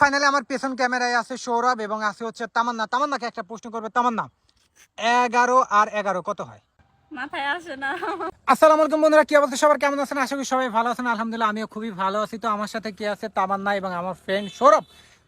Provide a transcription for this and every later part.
Finally আমার পেছন ক্যামেরায় আছে সৌরভ এবং আছে হচ্ছে তামান্না। তামান্নাকে একটা প্রশ্ন করবে তামান্না এগারো আর এগারো কত হয়? মাথায় আসে না। আসসালামু আলাইকুম বন্ধুরা কি অবস্থা? সবার কেমন আছেন? আশা করি সবাই ভালো আছেন। আলহামদুলিল্লাহ আমিও খুবই ভালো আছি। তো আমার সাথে কি আছে? তামান্না এবং আমার ফ্রেন্ড সৌরভ।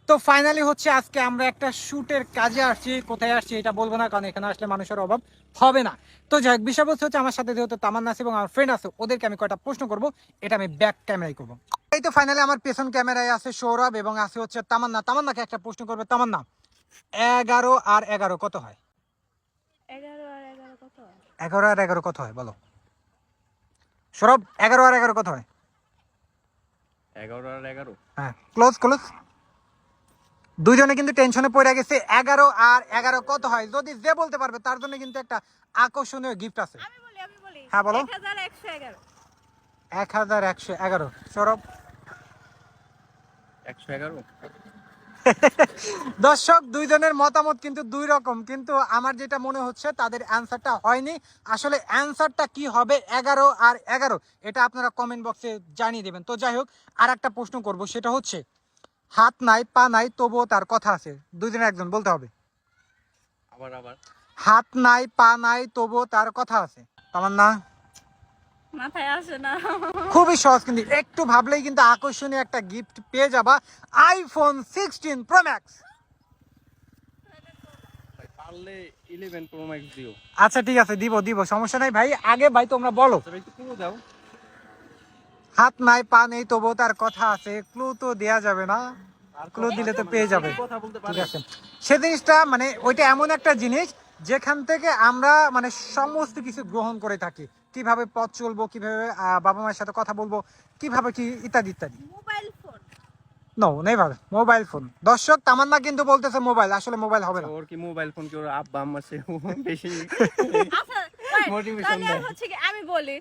তো ফাইনালি হচ্ছে আজকে আমরা একটা শুটের কাজে আসছি। কোথায় আসছি এটা বলব না কারণ এখানে আসলে মানুষের অভাব হবে না। তো যাই হোক বিষয়বস্তু হচ্ছে আমার সাথে যেহেতু তামান্না আছে এবং আমার ফ্রেন্ড আছে ওদেরকে আমি কয়টা প্রশ্ন করব এটা আমি ব্যাক ক্যামেরায় করব। এই তো ফাইনালি আমার পেছন ক্যামেরায় আছে সৌরভ এবং আছে হচ্ছে তামান্না। তামান্নাকে একটা প্রশ্ন করবে তামান্না এগারো আর এগারো কত হয়? এগারো আর এগারো কত হয়? হয় বলো। সৌরভ এগারো আর এগারো কত হয়? এগারো আর এগারো। হ্যাঁ ক্লোজ ক্লোজ দুইজনে কিন্তু টেনশনে পড়ে গেছে। এগারো আর এগারো কত হয়? যদি যে বলতে পারবে তার জন্য কিন্তু একটা আকর্ষণীয় গিফট আছে। আমি বলি আমি বলি। হ্যাঁ, বলো। এক হাজার একশো এগারো। সৌরভ? একশো এগারো? দর্শক দুইজনের মতামত কিন্তু দুই রকম কিন্তু আমার যেটা মনে হচ্ছে তাদের অ্যান্সারটা হয়নি। আসলে অ্যান্সারটা কি হবে এগারো আর এগারো এটা আপনারা কমেন্ট বক্সে জানিয়ে দেবেন। তো যাই হোক আর একটা প্রশ্ন করব সেটা হচ্ছে হাত নাই পা নাই তবুও তার কথা আছে। দুইজনে একজন বলতে হবে। আবার আবার। হাত নাই পা নাই তবুও তার কথা আছে। আমার না মাথায় আসে না। খুবই সহজ কিন্তু একটু ভাবলেই কিন্তু আকর্ষণীয় একটা গিফট পেয়ে যাবা আইফোন সিক্সটিন প্রো ম্যাক্স ভাই, পারলে ইলেভেন প্রো ম্যাক্স দিও। আচ্ছা ঠিক আছে দিব দিব সমস্যা নাই ভাই। আগে ভাই তোমরা বলো। তবে একটু পুরো দাও। হাত নাই পা নেই তবুও তার কথা আছে। ক্লু তো দেয়া যাবে না। ক্লু দিলে তো পেয়ে যাবে। কথা ঠিক আছে। সে জিনিসটা মানে ওইটা এমন একটা জিনিস যেখান থেকে আমরা মানে সমস্ত কিছু গ্রহণ করে থাকি। কীভাবে পথ চলবো কীভাবে বাবা মায়ের সাথে কথা বলব কীভাবে কি ইত্যাদি ইত্যাদি? Mobile phone. No never mobile phone দর্শক তামান্না কিন্তু বলতেছে মোবাইল আসলে মোবাইল হবে না। ওর কি মোবাইল ফোন কি ওর আব্বা আম্মা সে বেশি আচ্ছা দেয়। আমি বলি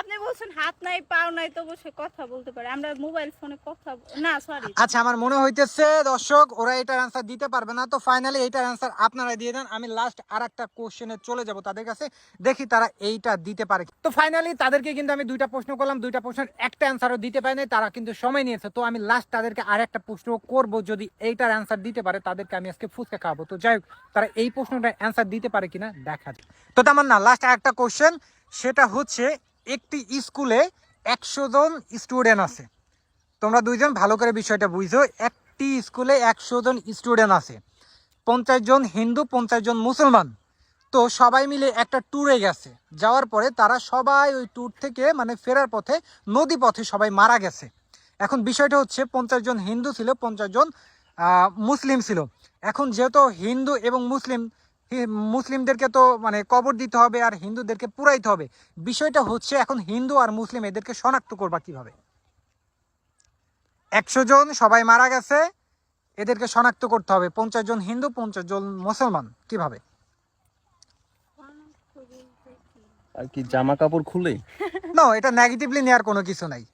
আপনি বলছেন হাত নাই, পাও নাই, তবু সে কথা বলতে পারে। আমরা মোবাইল ফোনে কথা না সরি আচ্ছা আমার মনে হইতেছে, দর্শক, ওরা এটার অ্যান্সার দিতে পারবে না। তো ফাইনালি এইটার অ্যান্সার আপনারা দিয়ে দেন। আমি লাস্ট আর একটা কোশ্চেনে চলে যাব তাদের কাছে। দেখি তারা এইটা দিতে পারে তো ফাইনালি তাদেরকে কিন্তু আমি দুইটা প্রশ্ন করলাম। দুইটা প্রশ্নের একটা অ্যান্সারও দিতে পারে নাই তারা কিন্তু সময় নিয়েছে। তো আমি লাস্ট তাদেরকে আর একটা প্রশ্ন করব, যদি এইটার অ্যান্সার দিতে পারে, তাদেরকে আমি আজকে ফুচকা খাওয়াবো। তো যাই হোক, তারা এই প্রশ্নটার অ্যান্সার দিতে পারে কিনা দেখা। তো তেমন না লাস্ট একটা কোশ্চেন সেটা হচ্ছে একটি স্কুলে একশো জন স্টুডেন্ট আছে। তোমরা দুইজন ভালো করে বিষয়টা বুঝছ একটি স্কুলে একশো জন স্টুডেন্ট আছে। পঞ্চাশ জন হিন্দু, পঞ্চাশ জন মুসলমান। তো সবাই মিলে একটা ট্যুরে গেছে। যাওয়ার পরে তারা সবাই ওই ট্যুর থেকে মানে ফেরার পথে নদী পথে সবাই মারা গেছে। এখন বিষয়টা হচ্ছে পঞ্চাশ জন হিন্দু ছিল, পঞ্চাশ জন মুসলিম ছিল। এখন যেহেতু হিন্দু এবং মুসলিম মুসলিমদেরকে তো মানে কবর দিতে হবে আর হিন্দুদেরকে পুরাইতে হবে। বিষয়টা হচ্ছে এখন হিন্দু আর মুসলিম এদেরকে শনাক্ত করবা কীভাবে? একশো জন সবাই মারা গেছে এদেরকে শনাক্ত করতে হবে। পঞ্চাশ জন হিন্দু পঞ্চাশ জন মুসলমান কীভাবে? আর কি জামা কাপড় খুলে না এটা নেগেটিভলি নেওয়ার কোনো কিছু নাই।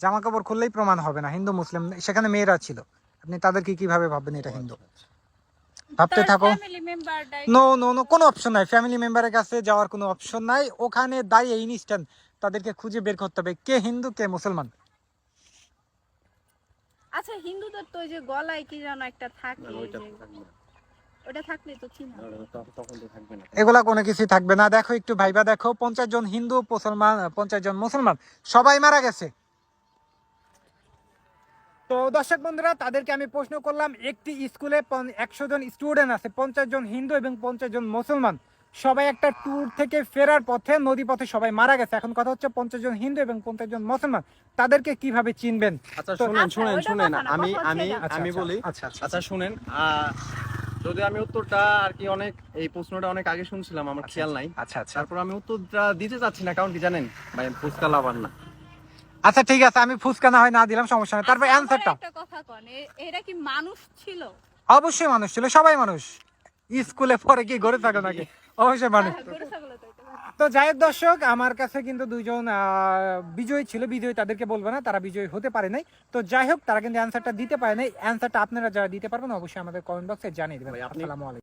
জামা কাপড় খুললেই প্রমাণ হবে না হিন্দু মুসলিম সেখানে মেয়েরা ছিল। আপনি তাদেরকে কীভাবে ভাববেন এটা হিন্দু? ভাবতে থাকো। নো নো নো কোনো অপশন নাই। ফ্যামিলি মেম্বারের কাছে যাওয়ার কোনো অপশন নাই। ওখানে দাঁড়িয়ে ইনস্ট্যান্ট তাদেরকে খুঁজে বের করতে হবে। কে হিন্দু কে মুসলমান? আচ্ছা হিন্দুদের তো ওই যে গলায় কি যেন একটা থাকে। ওটা থাকলে তো চিনা না, না, তখন- তখন তো থাকবে না। এগুলা কোনো কিছুই থাকবে না। দেখো একটু ভাইবা দেখো। পঞ্চাশ জন হিন্দু মুসলমান পঞ্চাশ জন মুসলমান। সবাই মারা গেছে। তো দর্শক বন্ধুরা তাদেরকে আমি প্রশ্ন করলাম একটি স্কুলে একশো জন স্টুডেন্ট আছে পঞ্চাশ জন হিন্দু এবং পঞ্চাশ জন মুসলমান। সবাই একটা ট্যুর থেকে ফেরার পথে নদী পথে সবাই মারা গেছে। এখন কথা হচ্ছে পঞ্চাশ জন হিন্দু এবং পঞ্চাশ জন মুসলমান। তাদেরকে কীভাবে চিনবেন? আচ্ছা শুনেন আচ্ছা, শুনেন শুনেন। আমি আমি আমি আচ্ছা, বলি আচ্ছা আচ্ছা আচ্ছা শুনেন আহ, যদি আমি উত্তরটা আর কি অনেক এই প্রশ্নটা অনেক আগে শুনছিলাম আমার খেয়াল নাই। আচ্ছা আচ্ছা। তারপর আমি উত্তরটা দিতে চাচ্ছি না কারণ কি জানেন? ভাই ফুচকা লাভার না। আচ্ছা ঠিক আছে আমি ফুচকা না হয় না দিলাম সমস্যা নেই। তারপর আচ্ছা, অ্যান্সারটা একটা কথা কন এরা কি মানুষ ছিল? অবশ্যই মানুষ ছিল সবাই মানুষ। স্কুলে পরে কি ঘরে থাকে নাকি? অবশ্যই মানুষ। হ্যাঁ, তো। যাই হোক দর্শক আমার কাছে কিন্তু দুইজন আহ, বিজয়ী ছিল বিজয়ী তাদেরকে বলব না তারা বিজয়ী হতে পারে নাই। তো যাই হোক তারা কিন্তু অ্যান্সারটা দিতে পারে নাই। অ্যান্সারটা আপনারা যারা দিতে পারবেন অবশ্যই আমাদের কমেন্ট বক্সে জানিয়ে দেবেন। আসসালামু আলাইকুম।